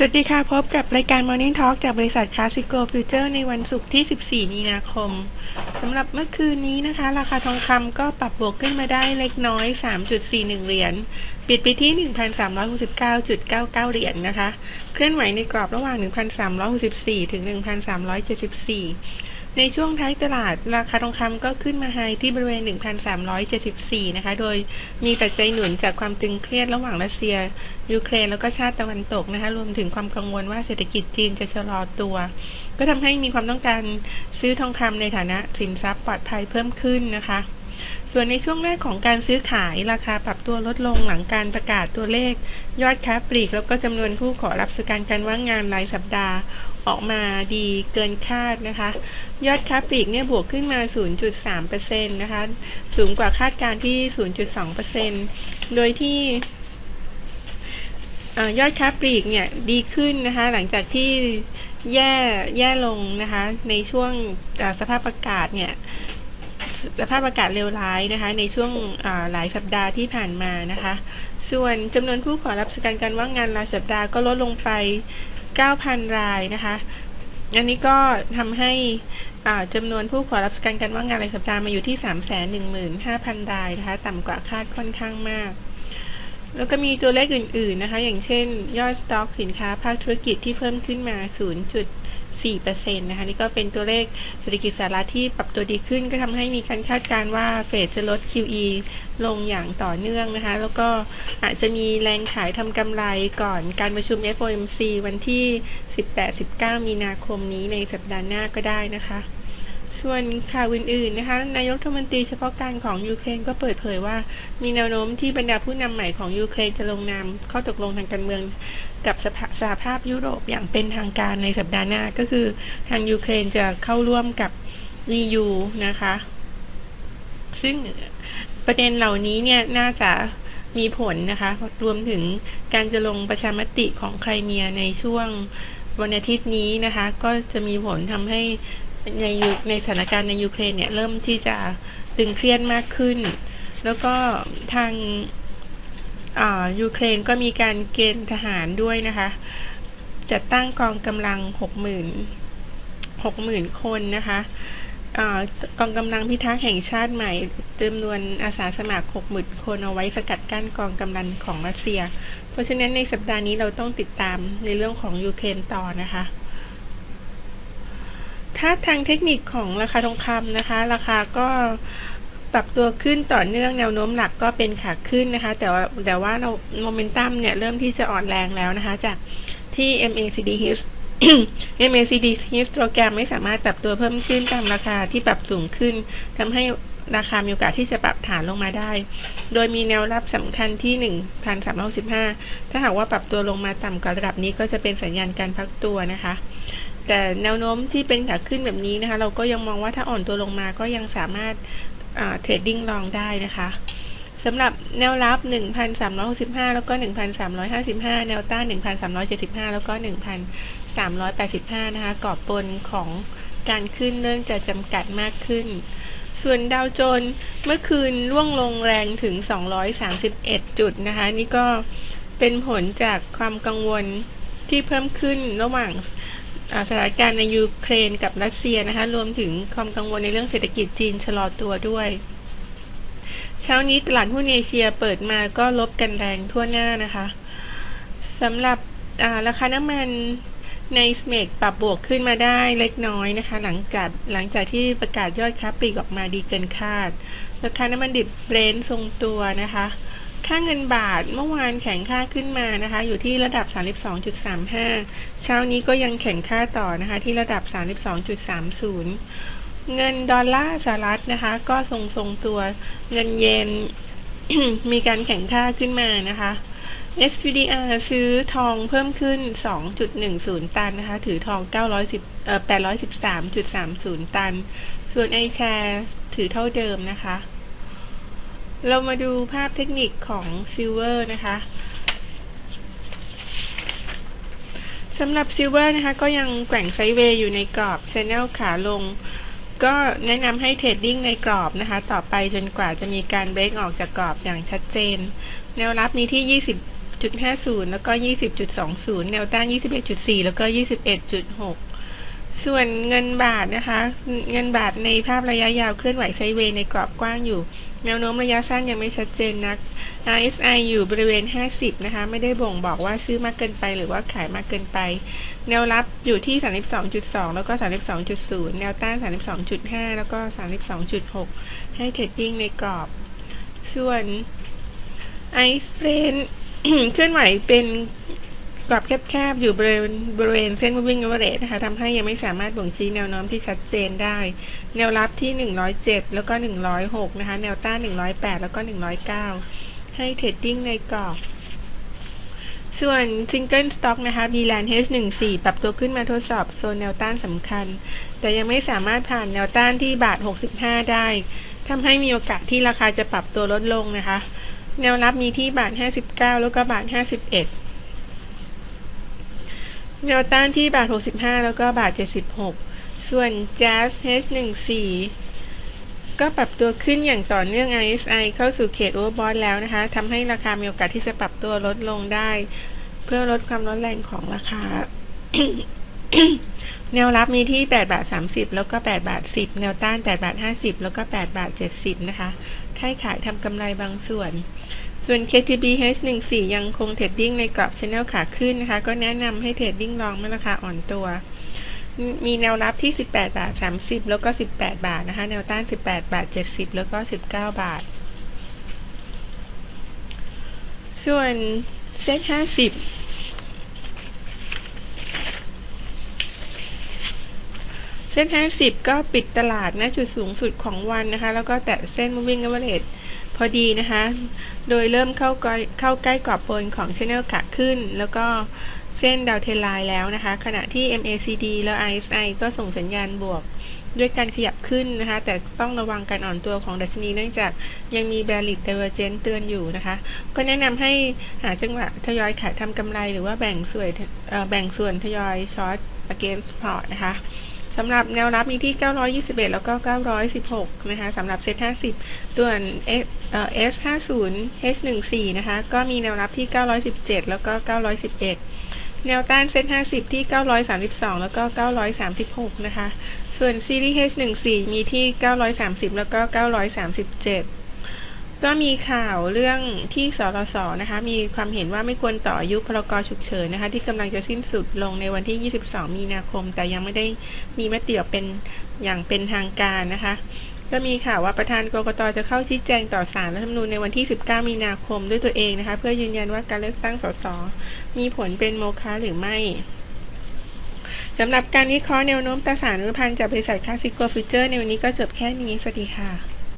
สวัสดีค่ะ พบกับรายการ Morning Talk จากบริษัทคาสิโกฟิวเจอร์ในวันศุกร์ที่ 14 มีนาคม สำหรับเมื่อคืนนี้นะคะ ราคาทองคำก็ปรับบวกขึ้นมาได้เล็กน้อย 3.41 เหรียญ ปิดไปที่ 1,369.99 เหรียญนนะคะ เคลื่อนไหวในกรอบระหว่าง 1,364 ถึง 1,374 ในช่วงท้ายตลาดราคาทองคำก็ขึ้นมาไฮที่บริเวณ 1,374 นะคะ โดยมีปัจจัยหนุนจากความตึงเครียดระหว่างรัสเซีย ยูเครนแล้วก็ชาติตะวันตกนะคะ รวมถึงความกังวลว่าเศรษฐกิจจีนจะชะลอตัว ก็ทำให้มีความต้องการซื้อทองคำในฐานะสินทรัพย์ปลอดภัยเพิ่มขึ้นนะคะ ส่วนในช่วงแรกของการซื้อขายราคาปรับตัวลดลงหลังการประกาศตัวเลข ยอดค้าปลีกแล้วก็จำนวนผู้ขอรับสการการว่างงานรายสัปดาห์ออกมาดีเกินคาดนะคะ ยอดค้าปลีกเนี่ยบวกขึ้นมา 0.3%นะคะ สูงกว่าคาดการที่ 0.2%โดยที่ยอดค้าปลีกเนี่ยดีขึ้นนะคะ หลังจากที่แย่แย่ลงนะคะ ในช่วงสภาพอากาศเนี่ย สภาพอากาศเลวร้ายนะคะ ในช่วงหลายสัปดาห์ที่ผ่านมานะคะ ส่วนจำนวนผู้ขอรับสการการว่างงานรายสัปดาห์ก็ลดลงไป 9,000 รายนะคะอันนี้ก็ทำให้จำนวนผู้ขอรับการการว่างงานรายสัปดาห์มาอยู่ที่ 315,000 รายนะคะ ต่ำกว่าคาดค่อนข้างมาก แล้วก็มีตัวเลขอื่น ๆ นะคะ อย่างเช่น ยอดสต็อกสินค้าภาคธุรกิจที่เพิ่มขึ้นมา 4%นะคะนี่ก็เป็นตัวเลขเศรษฐกิจสหรัฐที่ปรับตัวดีขึ้น ก็ทำให้มีการคาดการณ์ว่าเฟดจะลด QE ลงอย่างต่อเนื่องนะคะ แล้วก็อาจจะมีแรงขายทำกำไรก่อนการประชุม FOMC วันที่ 18-19 มีนาคมนี้ในสัปดาห์หน้าก็ได้นะคะ ส่วนข่าวอื่นๆนะคะ นายกรัฐมนตรีเฉพาะการของยูเครนก็เปิดเผยว่า มีแนวโน้มที่บรรดาผู้นำใหม่ของยูเครนจะลงนามข้อตกลงทางการเมืองกับสหภาพยุโรปอย่างเป็นทางการในสัปดาห์หน้า ก็คือทางยูเครนจะเข้าร่วมกับ EU นะคะ ซึ่งประเด็นเหล่านี้เนี่ยน่าจะมีผลนะคะ รวมถึงการจะลงประชามติของไครเมียในช่วงวันอาทิตย์นี้นะคะ ก็จะมีผลทำให้ ในยุในสถานการณ์ในยูเครนเนี่ยเริ่มที่จะตึงเครียดมากขึ้น แล้วก็ทางยูเครนก็มีการเกณฑ์ทหารด้วยนะคะ จัดตั้งกองกำลังหกหมื่นหกหมื่นคนนะคะกองกำลังพิทักษ์แห่งชาติใหม่จำนวนอาสาสมัครหกหมื่นคนเอาไว้สกัดกั้นกองกำลังของรัสเซีย เพราะฉะนั้นในสัปดาห์นี้เราต้องติดตามในเรื่องของยูเครนต่อนะคะ ถ้าทางเทคนิคของราคาทองคำนะคะ ราคาก็ปรับตัวขึ้นต่อเนื่องแนวโน้มหลักก็เป็นขาขึ้นนะคะ แต่ว่าแต่ว่าโมเมนตัมเนี่ยเริ่มที่จะอ่อนแรงแล้วนะคะ จากที่ MACD Hit MACD histogram ไม่สามารถปรับตัวเพิ่มขึ้นตามราคาที่ปรับสูงขึ้นทำให้ราคามีโอกาสที่จะปรับฐานลงมาได้ โดยมีแนวรับสำคัญที่ 1,365 ถ้าหากว่าปรับตัวลงมาต่ำกว่าระดับนี้ก็จะเป็นสัญญาณการพักตัวนะคะ แต่แนวโน้มที่เป็นขาขึ้นแบบนี้นะคะ เราก็ยังมองว่าถ้าอ่อนตัวลงมาก็ยังสามารถเทรดดิ้งลองได้นะคะสำหรับแนวรับ 1,365 แล้วก็ 1,355 แนวต้าน 1,375 แล้วก็ 1,385 นะคะกรอบบนของการขึ้นเนื่องจะจำกัดมากขึ้น ส่วนดาวโจนเมื่อคืนล่วงลงแรงถึง 231 จุดนะคะ นี่ก็เป็นผลจากความกังวลที่เพิ่มขึ้นระหว่าง สถานการณ์ในยูเครนกับรัสเซียนะคะ รวมถึงความกังวลในเรื่องเศรษฐกิจจีนชะลอตัวด้วย เช้านี้ตลาดหุ้นเอเชียเปิดมาก็ลบกันแรงทั่วหน้านะคะสำหรับราคาน้ำมันในสเมกปรับบวกขึ้นมาได้เล็กน้อยนะคะ หลังจากหลังจากที่ประกาศยอดค้าปลีกออกมาดีเกินคาด ราคาน้ำมันดิบเบรนท์ทรงตัวนะคะ ค่าเงินบาทเมื่อวานแข็งค่าขึ้นมานะคะ อยู่ที่ระดับ 32.35 เช้านี้ก็ยังแข็งค่าต่อนะคะ ที่ระดับ 32.30 เงินดอลลาร์สหรัฐนะคะ ก็ทรงทรงตัวเงินเยนมีการแข็งค่าขึ้นมานะคะ SPDR ซื้อทองเพิ่มขึ้น 2.10 ตันนะคะ ถือทอง 910เอ่อ813.30 ตัน ส่วน i แชร์ถือเท่าเดิมนะคะ เรามาดูภาพเทคนิคของซิลเวอร์นะคะสำหรับซิลเวอร์นะคะก็ยังแกว่งไซเวย์อยู่ในกรอบเซนเนลขาลง ก็แนะนำให้เทรดดิ้งในกรอบนะคะ ต่อไปจนกว่าจะมีการเบรกออกจากกรอบอย่างชัดเจน แนวรับนี้ที่ 20.50 แล้วก็ 20.20 แนวต้าน 21.4 แล้วก็ 21.6ส่วนเงินบาทนะคะ เงินบาทในภาพระยะยาวเคลื่อนไหวไซเวย์ในกรอบกว้างอยู่ แนวโน้มระยะสั้นยังไม่ชัดเจนนัก RSI อยู่บริเวณ 50 นะคะ ไม่ได้บ่งบอกว่าซื้อมากเกินไปหรือว่าขายมากเกินไป แนวรับอยู่ที่ 32.2 แล้วก็ 32.0 แนวต้าน 32.5 แล้วก็ 32.6 ให้เทรดดิ้งในกรอบ ส่วนไอซ์เ a นเคลื่อนไหวเป็น กรอบแคบๆอยู่บริเวณบริเวณเส้น moving average นะคะทำให้ยังไม่สามารถบ่งชี้แนวโน้มที่ชัดเจนได้ แนวรับที่ 107 แล้วก็ 106 นะคะ แนวต้าน 108 แล้วก็ 109 ให้เทรดดิ้งในกรอบส่วน Single Stock นะคะ BLAN H14 ปรับตัวขึ้นมาทดสอบโซนแนวต้านสำคัญ แต่ยังไม่สามารถผ่านแนวต้านที่บาท 65 ได้ทำให้มีโอกาสที่ราคาจะปรับตัวลดลงนะคะ แนวรับมีที่บาท 59 แล้วก็บาท 51 แนวต้านที่บาท 65 แล้วก็บาท 76 ส่วน Jazz H14 ก็ปรับตัวขึ้นอย่างต่อเนื่อง RSI เข้าสู่เขต Overbought แล้วนะคะทำให้ราคามีโอกาสที่จะปรับตัวลดลงได้ เพื่อลดความร้อนแรงของราคา แนวรับมีที่ 8 บาท 30 แล้วก็ 8 บาท 10 แนวต้าน 8 บาท 50 แล้วก็ 8 บาท 70 นะคะ ค่ายขายทำกำไรบางส่วน ส่วน KTB H14 ยังคงเทรดดิ้งในกรอบชแนลขาขึ้นนะคะ ก็แนะนำให้เทรดดิ้งลองเมื่อราคาอ่อนตัว มีแนวรับที่ 18 บาท 30 แล้วก็ 18 บาทนะคะ แนวต้าน 18 บาท 70 แล้วก็ 19 บาท ส่วนเซ็ต50เส้น 50 ก็ปิดตลาดณจุดสูงสุดของวันนะคะ แล้วก็แตะเส้น moving average พอดีนะคะ โดยเริ่มเข้าใกล้เข้าใกล้กรอบบนของ channel ขาขึ้น แล้วก็เส้นดาวเทนไลน์แล้วนะคะ ขณะที่ MACD และ RSI ก็ส่งสัญญาณบวกด้วยการขยับขึ้นนะคะ แต่ต้องระวังการอ่อนตัวของดัชนีเนื่องจากยังมี bearish divergence เตือนอยู่นะคะ ก็แนะนำให้หาจังหวะทยอยขายทำกำไรหรือว่าแบ่งส่วนแบ่งส่วนทยอยช็อต against port นะคะ สำหรับแนวรับมีที่ 921 แล้วก็ 916 นะคะสำหรับเซ็ต50 ส่วน S50 H14 นะคะ ก็มีแนวรับที่ 917 แล้วก็ 911 แนวต้านเซ็ต50 ที่ 932 แล้วก็ 936 นะคะ ส่วนซีรีส์ H14 มีที่ 930 แล้วก็ 937 ก็มีข่าวเรื่องที่สรสนะคะ มีความเห็นว่าไม่ควรต่ออายุพรกฉุกเฉินนะคะ ที่กำลังจะสิ้นสุดลงในวันที่ 22 มีนาคม แต่ยังไม่ได้มีมติออกเป็นอย่างเป็นทางการนะคะ ก็มีข่าวว่าประธานกรกตจะเข้าชี้แจงต่อศาลรัฐธรรมนูญในวันที่ 19 มีนาคมด้วยตัวเองนะคะ เพื่อยืนยันว่าการเลือกตั้งสสมีผลเป็นโมฆะหรือไม่สำหรับการวิเคราะห์แนวโน้มตราสารรุพันธ์จากบริษัทคลาสสิโกฟิเจอร์ในวันนี้ก็จบแค่นี้สวัสดีค่ะ